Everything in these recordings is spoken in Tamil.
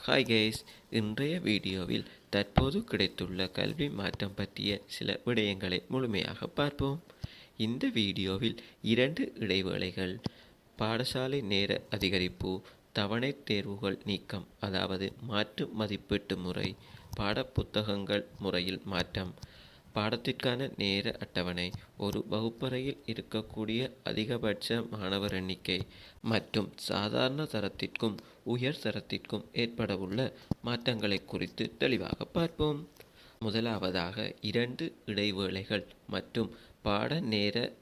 ஹாய் கேஸ் இன்றைய வீடியோவில் தற்போது கிடைத்துள்ள கல்வி மாற்றம் பற்றிய சில விடயங்களை முழுமையாக பார்ப்போம். இந்த வீடியோவில் இரண்டு இடைவேளைகள் பாடசாலை நேர அதிகரிப்பு தவணை தேர்வுகள் நீக்கம் அதாவது மாற்று மதிப்பீட்டு முறை பாடப்புத்தகங்கள் முறையில் மாற்றம் பாடத்திற்கான நேர அட்டவணை ஒரு வகுப்பறையில் இருக்கக்கூடிய அதிகபட்ச மாணவர் எண்ணிக்கை மற்றும் சாதாரண தரத்திற்கும் உயர் தரத்திற்கும் ஏற்படவுள்ள மாற்றங்களை குறித்து தெளிவாக பார்ப்போம். முதலாவதாக இரண்டு இடைவேளைகள் மற்றும் பாட நேர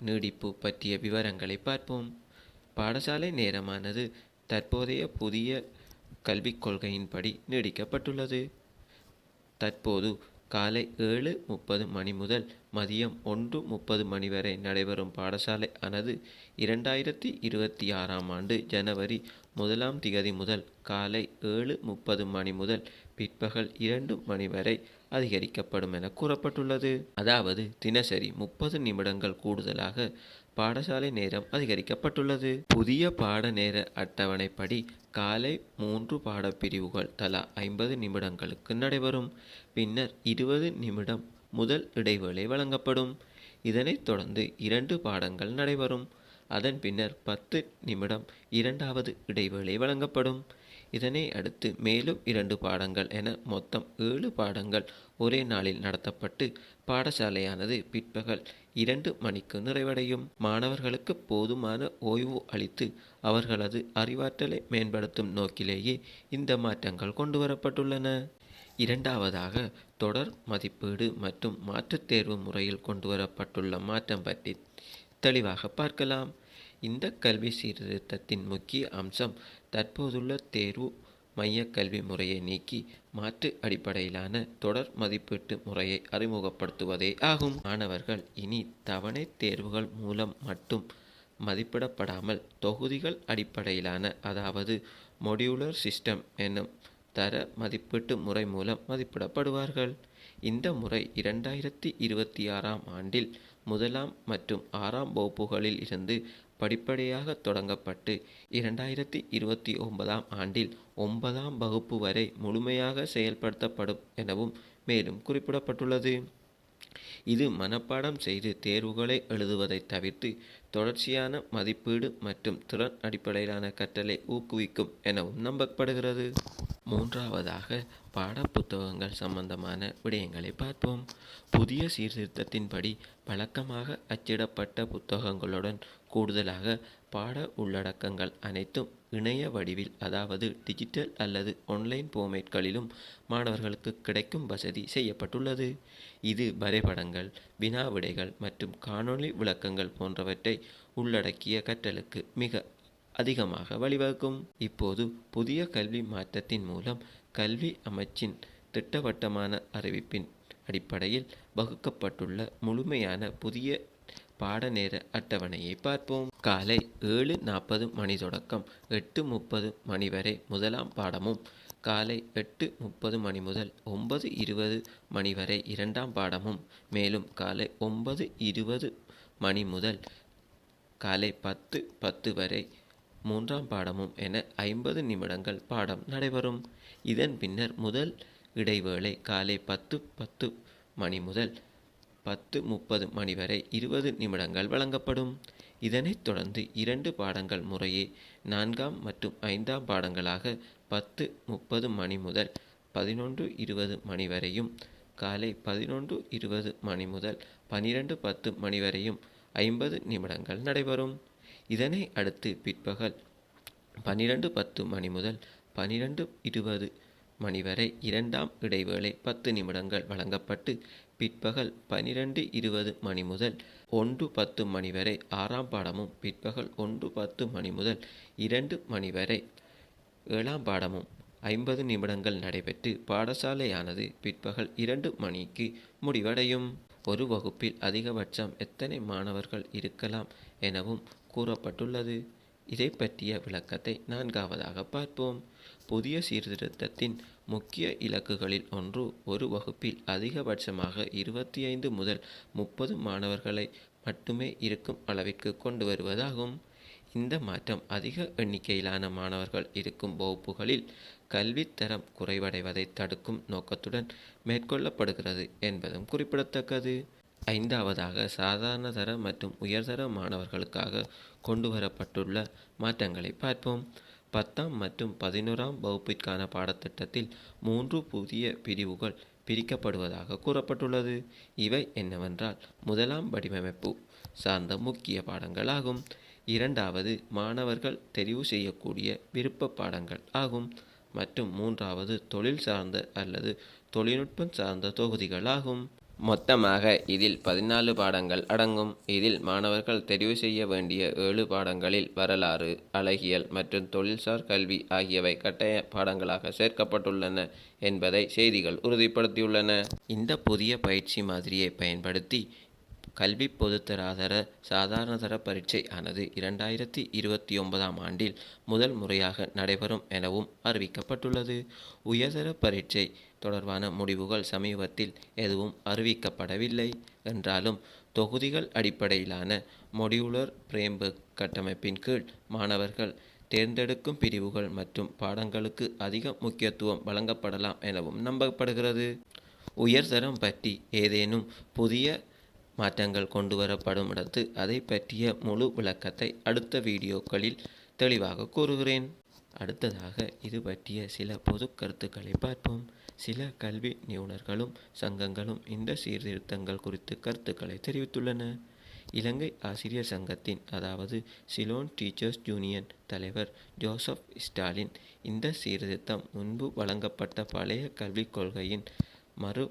நீடிப்பு பற்றிய விவரங்களை பார்ப்போம். பாடசாலை நேரமானது தற்போதைய புதிய கல்விக் கொள்கையின்படி நீடிக்கப்பட்டுள்ளது. தற்போது காலை ஏழு முப்பது மணி முதல் மதியம் ஒன்று முப்பது மணி வரை நடைபெறும் பாடசாலை ஆனது இரண்டாயிரத்தி இருபத்தி ஆறாம் ஆண்டு ஜனவரி முதலாம் திகதி முதல் காலை ஏழு முப்பது மணி முதல் பிற்பகல் இரண்டு மணி வரை அதிகரிக்கப்படும் என கூறப்பட்டுள்ளது. அதாவது தினசரி முப்பது நிமிடங்கள் கூடுதலாக பாடசாலை நேரம் அதிகரிக்கப்பட்டுள்ளது. புதிய பாட நேர அட்டவணைப்படி காலை மூன்று பாடப்பிரிவுகள் தலா ஐம்பது நிமிடங்களுக்கு நடைபெறும். பின்னர் இருபது நிமிடம் முதல் இடைவேளை வழங்கப்படும். இதனைத் தொடர்ந்து இரண்டு பாடங்கள் நடைபெறும். அதன் பின்னர் பத்து நிமிடம் இரண்டாவது இடைவேளை வழங்கப்படும். இதனை அடுத்து மேலும் இரண்டு பாடங்கள் என மொத்தம் ஏழு பாடங்கள் ஒரே நாளில் நடத்தப்பட்டு பாடசாலையானது பிற்பகல் இரண்டு மணிக்கு நிறைவடையும். மாணவர்களுக்கு போதுமான ஓய்வு அளித்து அவர்களது அறிவாற்றலை மேம்படுத்தும் நோக்கிலேயே இந்த மாற்றங்கள் கொண்டுவரப்பட்டுள்ளன. இரண்டாவதாக தொடர் மதிப்பீடு மற்றும் மாற்றுத் தேர்வு முறையில் கொண்டுவரப்பட்டுள்ள மாற்றம் பற்றி தெளிவாக பார்க்கலாம். இந்த கல்வி சீர்திருத்தத்தின் முக்கிய அம்சம் தற்போதுள்ள தேர்வு மைய கல்வி முறையை நீக்கி மாற்று அடிப்படையிலான தொடர் மதிப்பீட்டு முறையை அறிமுகப்படுத்துவதே ஆகும். மாணவர்கள் இனி தவணை தேர்வுகள் மூலம் மட்டும் மதிப்பிடப்படாமல் தொகுதிகள் அடிப்படையிலான அதாவது மொடியுலர் சிஸ்டம் என்னும் தர மதிப்பீட்டு முறை மூலம் மதிப்பிடப்படுவார்கள். இந்த முறை இரண்டாயிரத்தி இருபத்தி ஆறாம் ஆண்டில் முதலாம் மற்றும் ஆறாம் வகுப்புகளில் இருந்து படிப்படியாக தொடங்கப்பட்டு இரண்டாயிரத்தி இருபத்தி ஒன்பதாம் ஆண்டில் ஒன்பதாம் வகுப்பு வரை முழுமையாக செயல்படுத்தப்படும் எனவும் மேலும் குறிப்பிடப்பட்டுள்ளது. இது மனப்பாடம் செய்து தேர்வுகளை எழுதுவதை தவிர்த்து தொடர்ச்சியான மதிப்பீடு மற்றும் திறன் அடிப்படையிலான கற்றலை ஊக்குவிக்கும் எனவும் நம்பப்படுகிறது. மூன்றாவதாக பாடப்புத்தகங்கள் சம்பந்தமான விடயங்களை பார்ப்போம். புதிய சீர்திருத்தத்தின்படி வழக்கமாக அச்சிடப்பட்ட புத்தகங்களுடன் கூடுதலாக பாட உள்ளடக்கங்கள் அனைத்தும் இணைய வடிவில் அதாவது டிஜிட்டல் அல்லது ஆன்லைன் போமேட்களிலும் மாணவர்களுக்கு கிடைக்கும் வசதி செய்யப்பட்டுள்ளது. இது வரைபடங்கள் வினாவிடைகள் மற்றும் காணொளி விளக்கங்கள் போன்றவற்றை உள்ளடக்கிய கற்றலுக்கு மிக அதிகமாக வழிவகுக்கும். இப்போது புதிய கல்வி மாற்றத்தின் மூலம் கல்வி அமைச்சின் திட்டவட்டமான அறிவிப்பின் அடிப்படையில் வகுக்கப்பட்டுள்ள முழுமையான புதிய பாடநேர அட்டவணையை பார்ப்போம். காலை ஏழு நாற்பது மணி தொடக்கம் எட்டு முப்பது மணி வரை முதலாம் பாடமும் காலை எட்டு முப்பது மணி முதல் ஒன்பது இருபது மணி வரை இரண்டாம் பாடமும் மேலும் காலை ஒன்பது இருபது மணி முதல் காலை பத்து பத்து வரை மூன்றாம் பாடமும் என ஐம்பது நிமிடங்கள் பாடம் நடைபெறும். இதன் பின்னர் முதல் இடைவேளை காலை பத்து பத்து மணி முதல் பத்து முப்பது மணி வரை இருபது நிமிடங்கள் வழங்கப்படும். இதனைத் தொடர்ந்து இரண்டு பாடங்கள் முறையே நான்காம் மற்றும் ஐந்தாம் பாடங்களாக பத்து முப்பது மணி முதல் பதினொன்று இருபது மணி வரையும் காலை பதினொன்று இருபது மணி முதல் பனிரெண்டு பத்து மணி வரையும் ஐம்பது நிமிடங்கள் நடைபெறும். இதனை அடுத்து பிற்பகல் பன்னிரண்டு பத்து மணி முதல் பனிரெண்டு இருபது மணி வரை இரண்டாம் இடைவேளை பத்து நிமிடங்கள் வழங்கப்பட்டு பிற்பகல் பனிரெண்டு இருபது மணி முதல் ஒன்று பத்து மணி வரை ஆறாம் பாடமும் பிற்பகல் ஒன்று பத்து மணி முதல் இரண்டு மணி வரை ஏழாம் பாடமும் ஐம்பது நிமிடங்கள் நடைபெற்று பாடசாலையானது பிற்பகல் இரண்டு மணிக்கு முடிவடையும். ஒரு வகுப்பில் அதிகபட்சம் எத்தனை மாணவர்கள் இருக்கலாம் எனவும் கூறப்பட்டுள்ளது. இதை பற்றிய விளக்கத்தை நான்காவதாக பார்ப்போம். புதிய சீர்திருத்தத்தின் முக்கிய இலக்குகளில் ஒன்று ஒரு வகுப்பில் அதிகபட்சமாக இருபத்தி ஐந்து முதல் முப்பது மாணவர்களை மட்டுமே இருக்கும் அளவிற்கு கொண்டு வருவதாகும். இந்த மாற்றம் அதிக எண்ணிக்கையிலான மாணவர்கள் இருக்கும் வகுப்புகளில் கல்வித்தரம் குறைவடைவதை தடுக்கும் நோக்கத்துடன் மேற்கொள்ளப்படுகிறது என்பதும் குறிப்பிடத்தக்கது. ஐந்தாவதாக சாதாரண தர மற்றும் உயர்தர மாணவர்களுக்காக கொண்டுவரப்பட்டுள்ள மாற்றங்களை பார்ப்போம். பத்தாம் மற்றும் பதினோராம் வகுப்பிற்கான பாடத்திட்டத்தில் மூன்று புதிய பிரிவுகள் பிரிக்கப்படுவதாக கூறப்பட்டுள்ளது. இவை என்னவென்றால் முதலாம் வடிவமைப்பு சார்ந்த முக்கிய பாடங்களாகும். இரண்டாவது மாணவர்கள் தெரிவு செய்யக்கூடிய விருப்ப பாடங்கள் ஆகும். மற்றும் மூன்றாவது தொழில் சார்ந்த அல்லது தொழில்நுட்பம் சார்ந்த தொகுதிகள் ஆகும். மொத்தமாக இதில் பதினாலு பாடங்கள் அடங்கும். இதில் மாணவர்கள் தெரிவு செய்ய வேண்டிய ஏழு பாடங்களில் வரலாறு அழகியல் மற்றும் தொழில்சார் கல்வி ஆகியவை கட்டாய பாடங்களாக சேர்க்கப்பட்டுள்ளன என்பதை செய்திகள் உறுதிப்படுத்தியுள்ளன. இந்த புதிய பயிற்சி மாதிரியை பயன்படுத்தி கல்வி பொதுத்தராதர சாதாரணதர பரீட்சை ஆனது இரண்டாயிரத்தி இருபத்தி ஒன்பதாம் ஆண்டில் முதல் முறையாக நடைபெறும் எனவும் அறிவிக்கப்பட்டுள்ளது. உயர்தர பரீட்சை தொடர்பான முடிவுகள் சமீபத்தில் எதுவும் அறிவிக்கப்படவில்லை என்றாலும் தொகுதிகள் அடிப்படையிலான மொடியுலர் பிரேம்பு கட்டமைப்பின் கீழ் மாணவர்கள் தேர்ந்தெடுக்கும் பிரிவுகள் மற்றும் பாடங்களுக்கு அதிக முக்கியத்துவம் வழங்கப்படலாம் எனவும் நம்பப்படுகிறது. உயர்தரம் பற்றி ஏதேனும் புதிய மாற்றங்கள் கொண்டு வரப்படும் இடத்து. அதை பற்றிய முழு விளக்கத்தை அடுத்த வீடியோக்களில் தெளிவாக கூறுகிறேன். அடுத்ததாக இது பற்றிய சில பொது கருத்துக்களை பார்ப்போம். சில கல்வி நிபுணர்களும் சங்கங்களும் இந்த சீர்திருத்தங்கள் குறித்து கருத்துக்களை தெரிவித்துள்ளன. இலங்கை ஆசிரியர் சங்கத்தின் அதாவது சிலோன் டீச்சர்ஸ் யூனியன் தலைவர் ஜோசப் ஸ்டாலின் இந்த சீர்திருத்தம் முன்பு வழங்கப்பட்ட பழைய கல்விக் கொள்கையின் மறு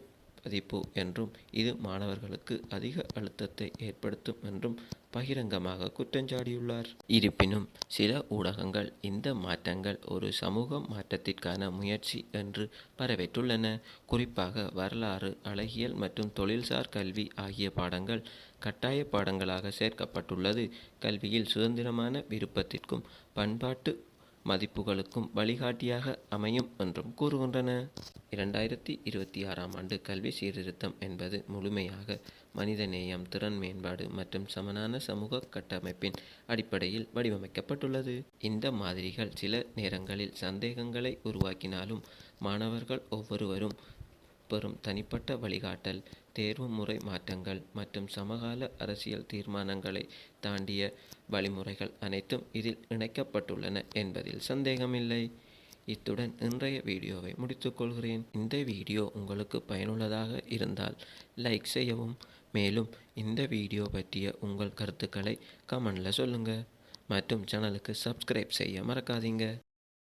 பதிப்பு என்றும் இது மாணவர்களுக்கு அதிக அழுத்தத்தை ஏற்படுத்தும் என்றும் பகிரங்கமாக குற்றஞ்சாடியுள்ளார். இருப்பினும் சில ஊடகங்கள் இந்த மாற்றங்கள் ஒரு சமூக மாற்றத்திற்கான முயற்சி என்று வரவேற்றுள்ளன குறிப்பாக வரலாறு அழகியல் மற்றும் தொழில்சார் கல்வி ஆகிய பாடங்கள் கட்டாய பாடங்களாக சேர்க்கப்பட்டுள்ளது. கல்வியில் சுதந்திரமான விருப்பத்திற்கும் பண்பாட்டு மதிப்புகளுக்கும் வழிகாட்டியாக அமையும் என்றும் கூறுகின்றன. இரண்டாயிரத்தி இருபத்தி ஆறாம் ஆண்டு கல்வி சீர்திருத்தம் என்பது முழுமையாக மனிதநேயம் திறன் மேம்பாடு மற்றும் சமனான சமூக கட்டமைப்பின் அடிப்படையில் வடிவமைக்கப்பட்டுள்ளது. இந்த மாதிரிகள் சில நேரங்களில் சந்தேகங்களை உருவாக்கினாலும் மாணவர்கள் ஒவ்வொருவரும் பெறும் தனிப்பட்ட வழிகாட்டல் தேர்வு முறை மாற்றங்கள் மற்றும் சமகால அரசியல் தீர்மானங்களை தாண்டிய வழிமுறைகள் அனைத்தும் இதில் இணைக்கப்பட்டுள்ளன என்பதில் சந்தேகமில்லை. இத்துடன் இன்றைய வீடியோவை முடித்துக்கொள்கிறேன் இந்த வீடியோ உங்களுக்கு பயனுள்ளதாக இருந்தால் லைக் செய்யவும் மேலும் இந்த வீடியோ பற்றிய உங்கள் கருத்துக்களை கமெண்டில் சொல்லுங்கள் மற்றும் சேனலுக்கு சப்ஸ்கிரைப் செய்ய மறக்காதீங்க.